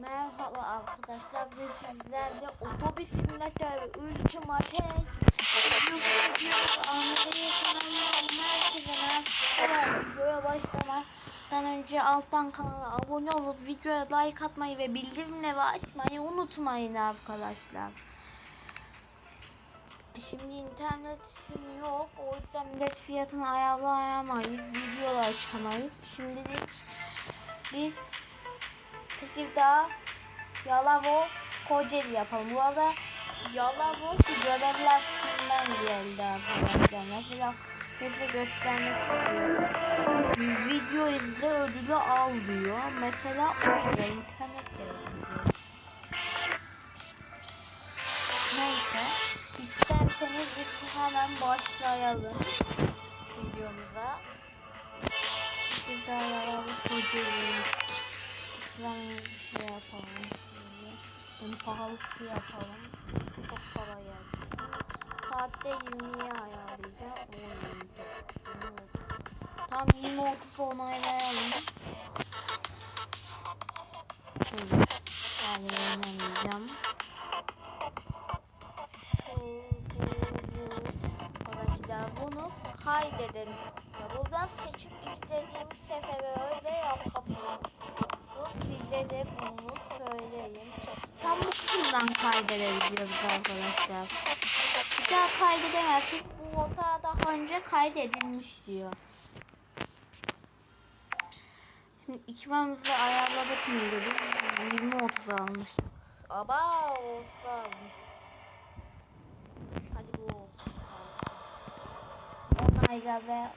Merhaba arkadaşlar ve sizlerle otobüs simülatörü herkese merhaba videoya başlamadan önce alttan kanala abone olup videoya like atmayı ve bildirimleri açmayı unutmayın arkadaşlar. Şimdi internetim yok o yüzden millet fiyatını ayarlayamayız videolar açamayız şimdilik biz Tekirdağ, Yalavo, Kocaeli yapalım. Bu arada Yalavo görevler kısmından geldi arkadaşlar. Mesela size göstermek istiyorum. Video izle ödülü al diyor. Mesela orada internet gerekiyor. Neyse. İsterseniz biz hemen başlayalım videomuza. Tekirdağ, Yalavo, Kocaeli. Bir şey yapalım. En pahalısı yapalım. Çok para geldi. Saatte 20'ye ayarlayacağım. O 20 Tam 20 30 onaylayalım. Şöyle. Yani oynamayacağım. Arkadaşlar bunu kaydedelim. Ya buradan seçip istediğimiz sefere öyle yapalım size de bunu söyleyeyim. Tam bu kısımdan kaydedebiliyoruz arkadaşlar. Bir daha kaydedemezsek bu hata daha önce kaydedilmiş diyor. Şimdi ikimamızı ayarladık mıydı biz? 20-30 almıştık. Aba 30 aldım. Hadi bu 30 Onayla ve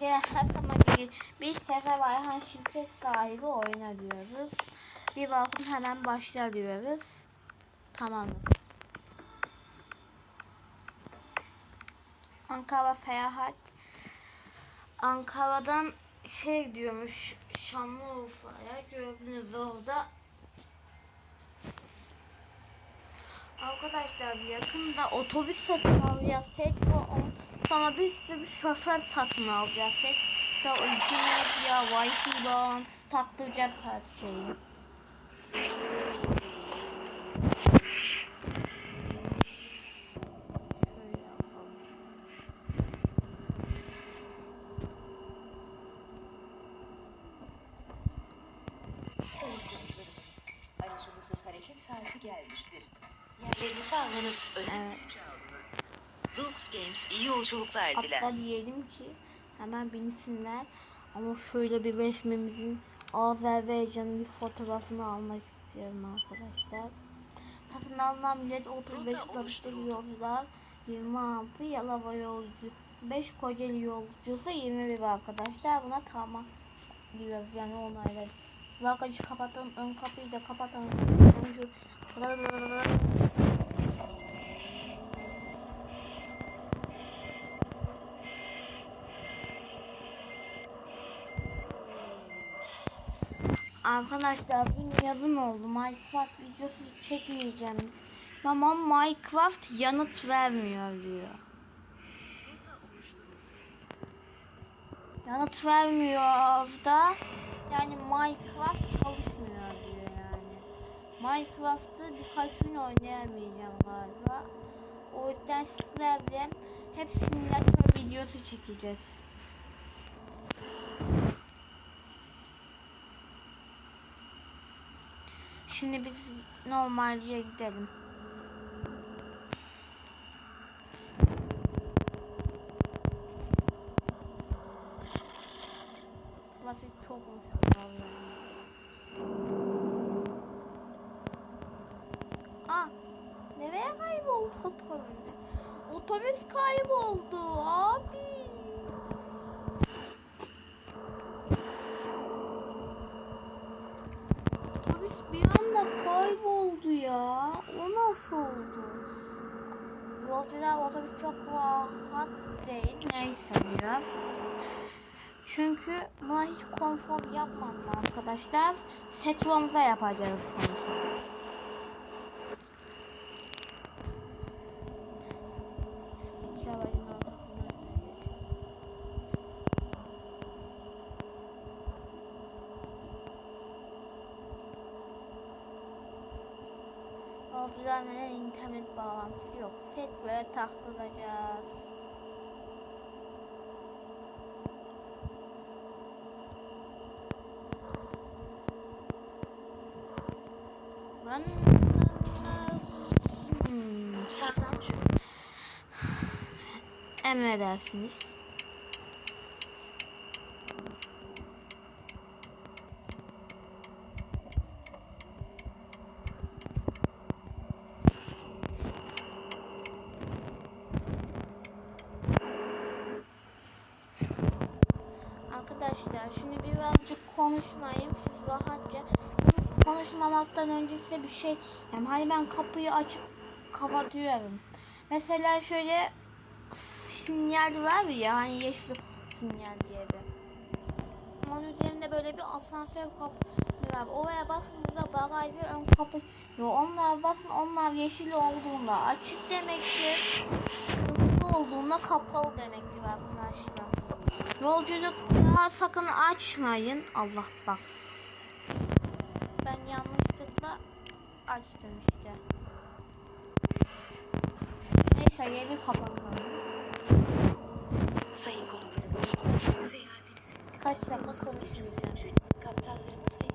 Gene her zaman gibi bir sefer Ayhan şirket sahibi oyna diyoruz. Bir bakın hemen başla diyoruz. Tamamdır. Ankara seyahat. Ankara'dan şey gidiyormuş Şanlıurfa'ya gördüğünüz orada Arkadaşlar yakında otobüs satın alacağız. Set ve sana bir sürü şoför satın alacağız. İşte internet ya wifi bağlantısı taktıracağız her şeyi. Sayın konuklarımız, aracımızın hareket saati gelmiştir. Yerlerinizi almanız önemli. Zoox Games iyi yolculuklar diler. Hatta diyelim ki hemen binsinler ama şöyle bir resmimizin Azerbaycan'ın bir fotoğrafını almak istiyorum arkadaşlar. Satın alınan millet 35 Barış'ta yolcular 26 Yalova yolcu 5 Kocaeli yolcusu 21 arkadaşlar buna tamam diyoruz yani onayladık. Bagajı kapatalım ön kapıyı da kapatalım. Ben şu Arkadaşlar bugün yazın oldu. Minecraft videosu çekmeyeceğim. Ama Minecraft yanıt vermiyor diyor. Yanıt vermiyor da yani Minecraft çalışmıyor diyor yani. Minecraft'ı birkaç gün oynayamayacağım galiba. O yüzden sizlerle hep simülatör videosu çekeceğiz. Şimdi biz normalce gidelim. Trafik çok hoş vallahi. Aa, nereye kayboldu otobüs? Otobüs kayboldu abi. Otobüs bir anda kayboldu ya. O nasıl oldu? Yolcular otobüs çok rahat değil. Neyse biraz. Çünkü buna hiç konfor yapmadım arkadaşlar. Setromuza yapacağız konusunu. Şu iki aracın arkasından geçelim. Haziran'da internet bağlantısı yok. Set böyle taktıracağız. Ben... Hmm, Saklanmış emredersiniz. Konuşmamaktan önce size bir şey yani hani ben kapıyı açıp kapatıyorum. Mesela şöyle sinyal var ya hani yeşil sinyal diye bir. Onun üzerinde böyle bir asansör kapı var. Oraya basın burada bagaj ve ön kapı. Yo, onlar basın onlar yeşil olduğunda açık demektir. Kırmızı olduğunda kapalı demektir arkadaşlar. Yolculukta sakın açmayın. Allah bak. Ben yanlışlıkla açtım işte. Neyse yeri kapatalım. sayın konuklarımız. Seyahatinizin Kaç dakika için kaptanlarımız ve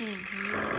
Aa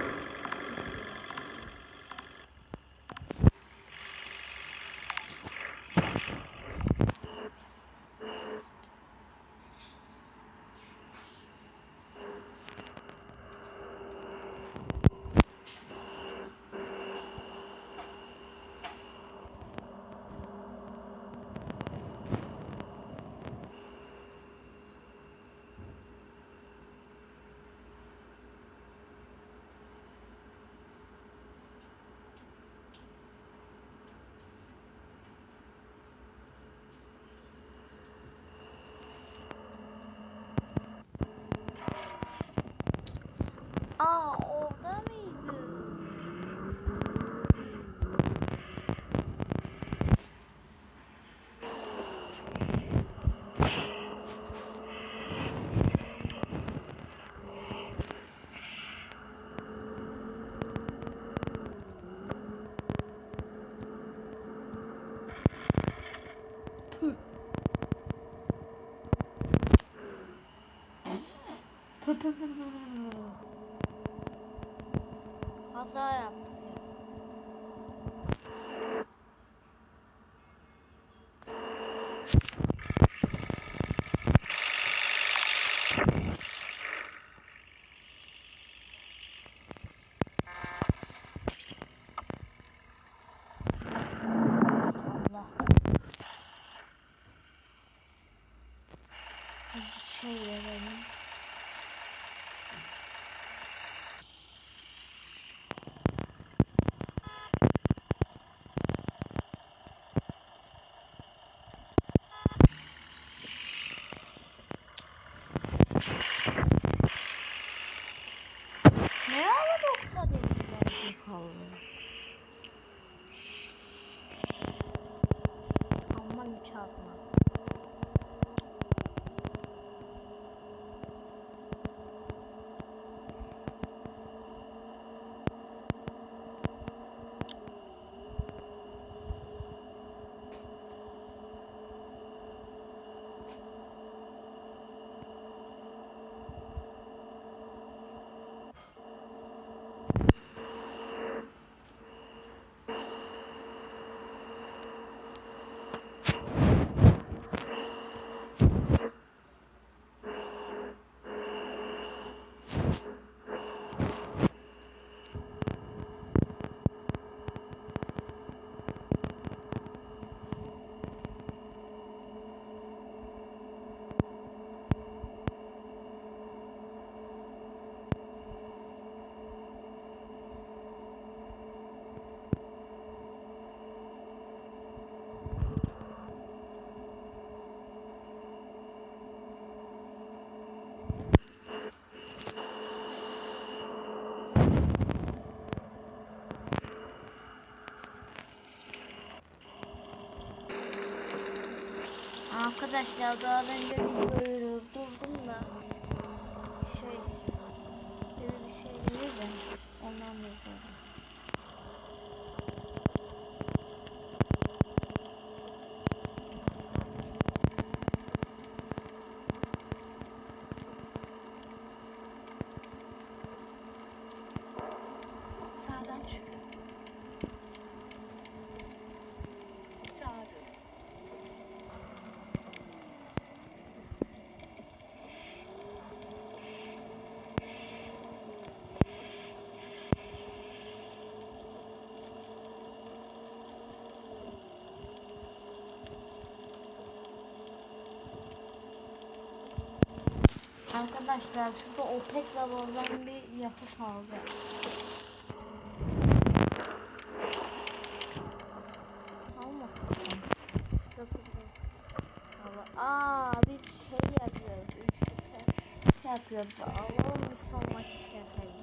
가사야. Arkadaşlar daha önce Arkadaşlar şurada Opet zamandan bir yakıt aldı. Almasın. Şurada futbol. Aa biz şey yapıyoruz. Üçlü sen yapıyoruz. Alalım bir sonraki sefer ikimiz.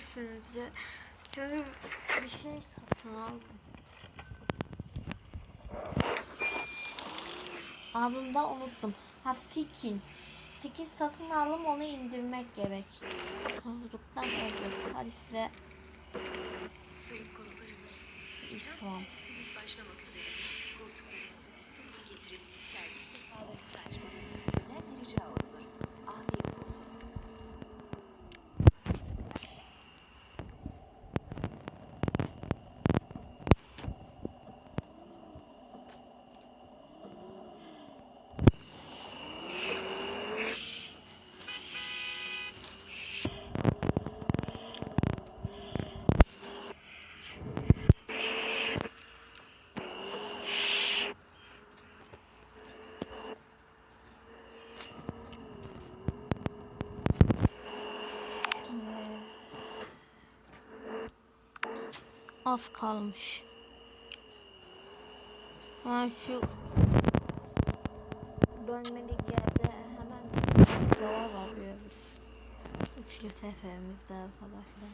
Görmüşsünüz ya. Çünkü bir şey satın aldım. Abimden unuttum. Ha skin. Skin satın aldım onu indirmek gerek. Hazırlıktan evet. Hadi size Sayın konuklarımız, ilk puan. başlamak üzeredir. Koltuklarınızı toplu getirip servise kahvenizi açmanızı önemli rica olunur. Afiyet olsun. Az kalmış. Ha şu dönmelik yerde hemen yol varıyoruz. Üçlü seferimizde arkadaşlar.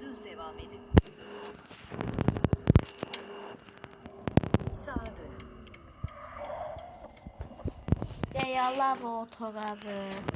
Düz devam edin. Yallah bu otogarı.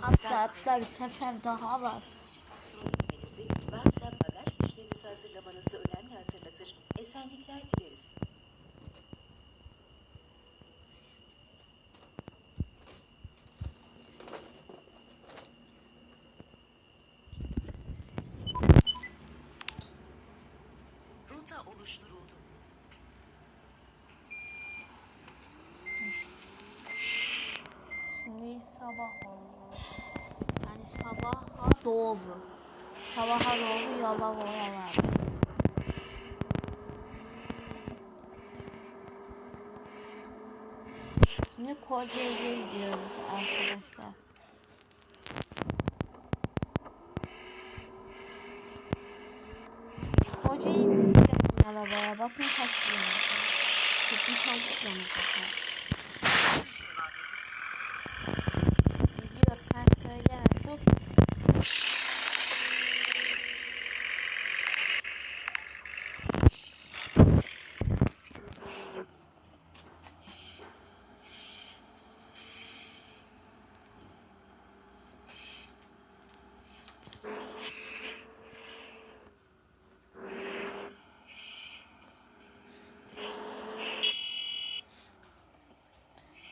Hatta hatta bir sefer daha var. varsa bagaj fişlerinizi hazırlamanızı önemli hatırlatır. Esenlikler dileriz. Rota oluşturuldu. Şimdi sabah oldu. Yani sabaha doğru. Sabaha doğru yola vardık. Şimdi Kocaeli'ye gidiyoruz arkadaşlar. Kocaeli arabaya. Bakın kaç kilometre. 76 kilometre. Gidiyor sen söyleme sus.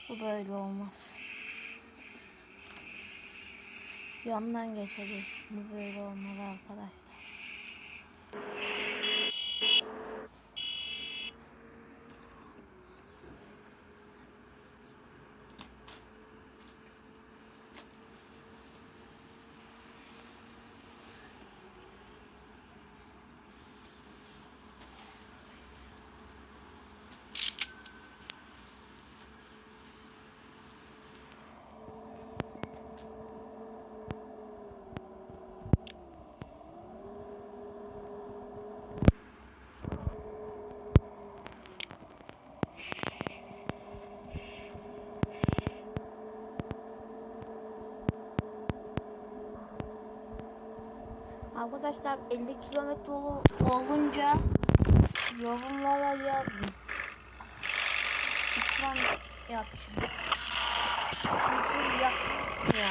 Bu böyle olmaz. Yandan geçebilirsin. Bu böyle olmalı arkadaşlar. Arkadaşlar 50 kilometre ol- olunca yorumlara yazın. Lütfen yapacağım. Çünkü yakın ya.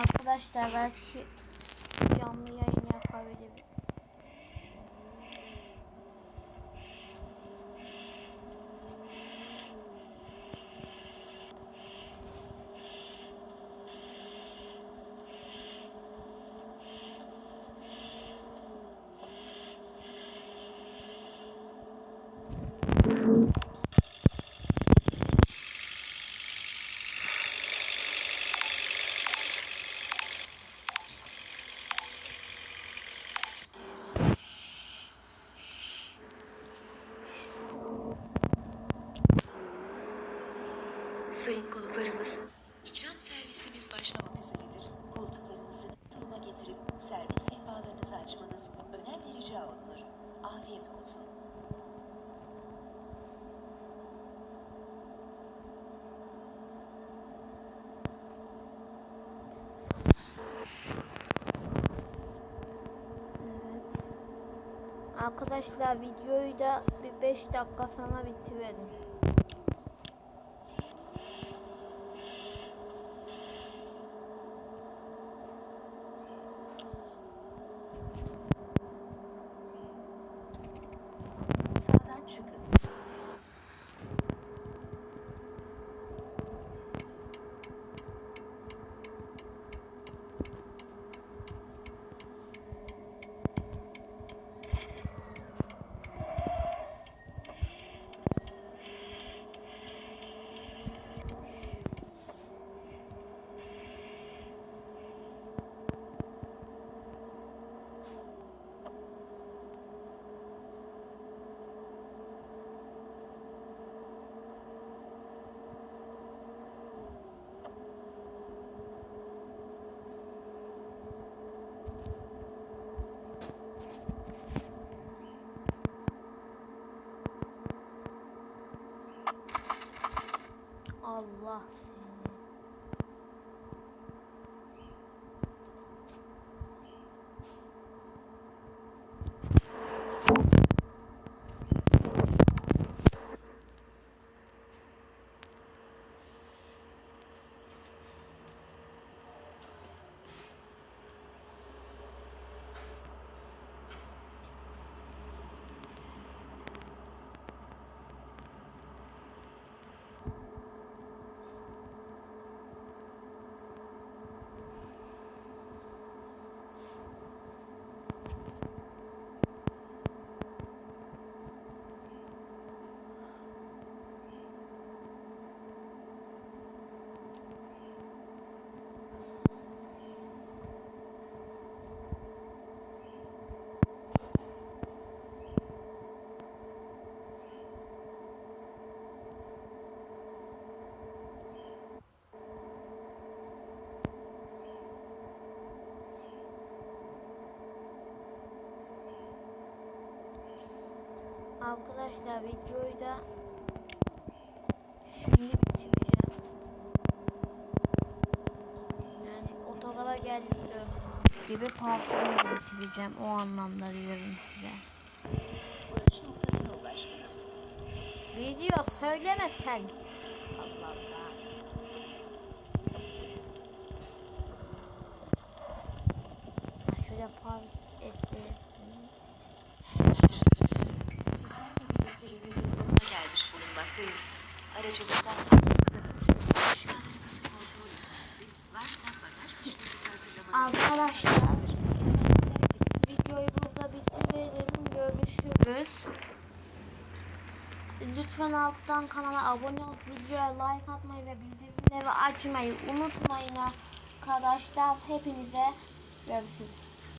Arkadaşlar belki canlı yayın yapabiliriz. Sayın konuklarımız, ikram servisimiz başlamak üzeredir. Koltuklarınızı duruma getirip servis sehpalarınızı açmanız önemli rica olunur. Afiyet olsun. Evet. Arkadaşlar videoyu da bir 5 dakika sonra bitirelim. Allah Arkadaşlar videoyu da şimdi bitireceğim. Yani otogara geldik gibi da bitireceğim. O anlamda diyorum size. Video söyleme sen. Allah Allah. böyle park etti. Hazırlamanızı... Arkadaşlar videoyu burada bitirelim. Görüşürüz. Lütfen alttan kanala abone olup videoya like atmayı ve bildirimleri açmayı unutmayın arkadaşlar. Hepinize görüşürüz.